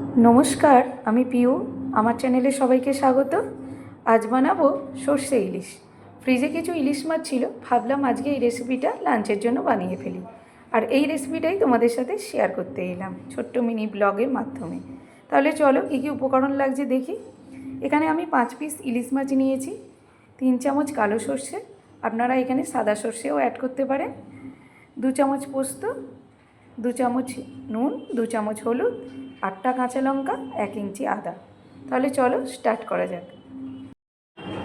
নমস্কার, আমি পিউ। আমার চ্যানেলে সবাইকে স্বাগত। আজ বানাবো সর্ষে ইলিশ। ফ্রিজে কিছু ইলিশ মাছ ছিল, ভাবলাম আজকে এই রেসিপিটা লাঞ্চের জন্য বানিয়ে ফেলি। আর এই রেসিপিটাই তোমাদের সাথে শেয়ার করতে এলাম ছোট্ট মিনি ব্লগের মাধ্যমে। তাহলে চলো, কী কী উপকরণ লাগছে দেখি। এখানে আমি পাঁচ পিস ইলিশ মাছ নিয়েছি, তিন চামচ কালো সর্ষে, আপনারা এখানে সাদা সর্ষেও অ্যাড করতে পারেন। দু চামচ পোস্ত, দু চামচ নুন, দু চামচ হলুদ আটটা কাঁচা লঙ্কা, এক ইঞ্চি আদা। তাহলে চলো স্টার্ট করা যাক।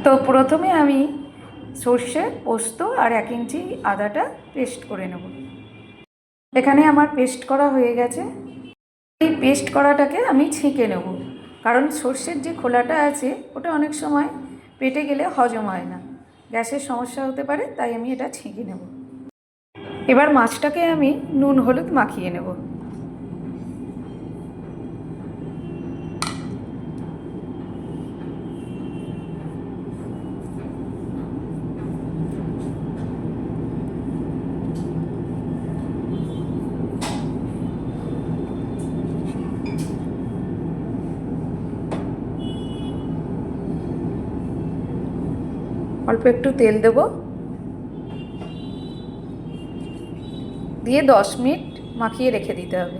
তো প্রথমে আমি সর্ষে, পোস্ত আর এক ইঞ্চি আদাটা পেস্ট করে নেব। এখানে আমার পেস্ট করা হয়ে গেছে। এই পেস্ট করাটাকে আমি ছেঁকে নেব। কারণ সর্ষের যে খোলাটা আছে, ওটা অনেক সময় পেটে গেলে হজম হয় না। গ্যাসের সমস্যা হতে পারে, তাই আমি এটা ছেঁকে নেব। এবার মাছটাকে আমি নুন, হলুদ মাখিয়ে নেব। অল্প একটু তেল দেবো। দিয়ে দশ মিনিট মাখিয়ে রেখে দিতে হবে।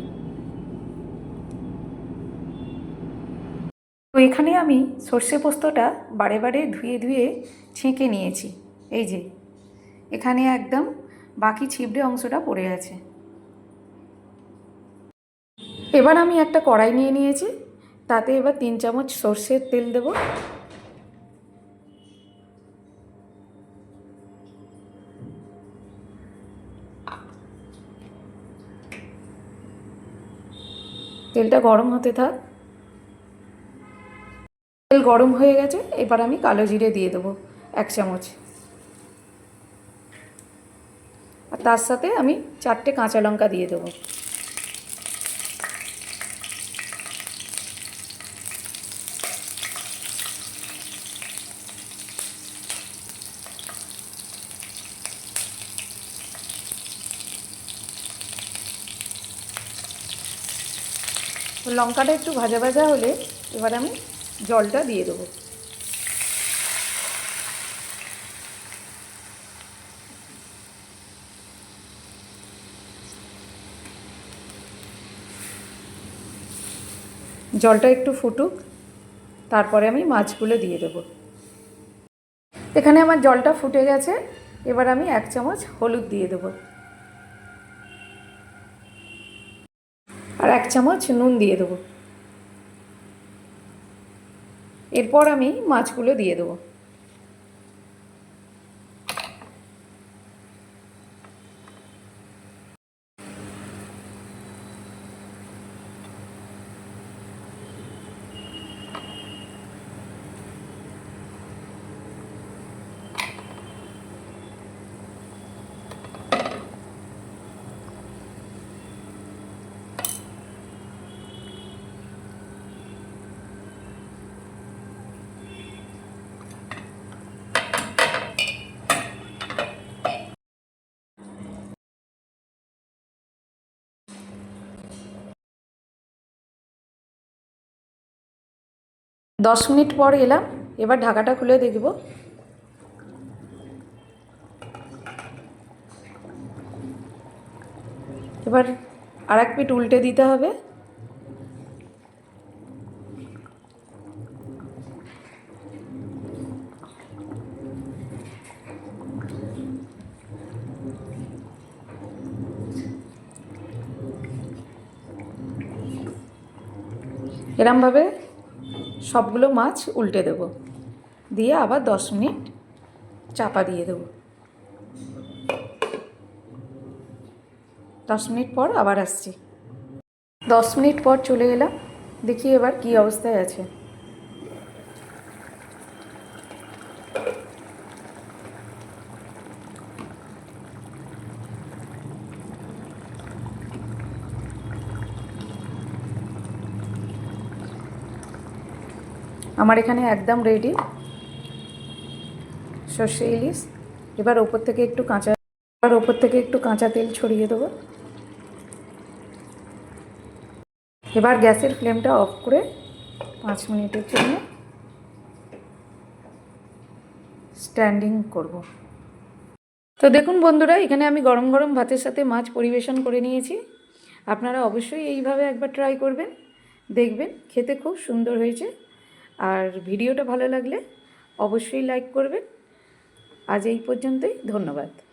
তো এখানে আমি সর্ষে পোস্তটা বারে বারে ধুয়ে ধুয়ে ছেঁকে নিয়েছি। এই যে, এখানে একদম বাকি ছিবড়ে অংশটা পড়ে আছে। এবার আমি একটা কড়াই নিয়ে নিয়েছি, তাতে এবার তিন চামচ সর্ষের তেল দেবো। তেলটা গরম হতে থাক। তেল গরম হয়ে গেছে, এবার আমি কালো জিরে দিয়ে দেবো এক চামচ। আর তার সাথে আমি চারটে কাঁচা লঙ্কা দিয়ে দেবো। তো লঙ্কাটা একটু ভাজা ভাজা হলে এবার আমি জলটা দিয়ে দেবো। জলটা একটু ফুটুক, তারপরে আমি মাছগুলো দিয়ে দেবো। এখানে আমার জলটা ফুটে গেছে, এবার আমি এক চামচ হলুদ দিয়ে দেবো। আর এক চামচ নুন দিয়ে দেবো। এরপর আমি মাছগুলো দিয়ে দেবো। দশ মিনিট পর এলাম, এবার ঢাকাটা খুলে দেখব। এবার আর এক পিঠ উল্টে দিতে হবে। এরমভাবে সবগুলো মাছ উল্টে দেব। দিয়ে আবার দশ মিনিট চাপা দিয়ে দেব। দশ মিনিট পর আবার আসছি। দশ মিনিট পর চলে এলাম। দেখি এবার কি অবস্থায় আছে। আমার এখানে একদম রেডি সর্ষে ইলিশ। এবার ওপর থেকে একটু কাঁচা এবার ওপর থেকে একটু কাঁচা তেল ছড়িয়ে দেবো। এবার গ্যাসের ফ্লেমটা অফ করে পাঁচ মিনিটের জন্য স্ট্যান্ডিং করব। তো দেখুন বন্ধুরা, এখানে আমি গরম গরম ভাতের সাথে মাছ পরিবেশন করে নিয়েছি। আপনারা অবশ্যই এইভাবে একবার ট্রাই করবেন, দেখবেন, খেতে খুব সুন্দর হয়েছে। আর ভিডিওটা ভালো লাগলে অবশ্যই লাইক করবেন। আজ এই পর্যন্তই ধন্যবাদ।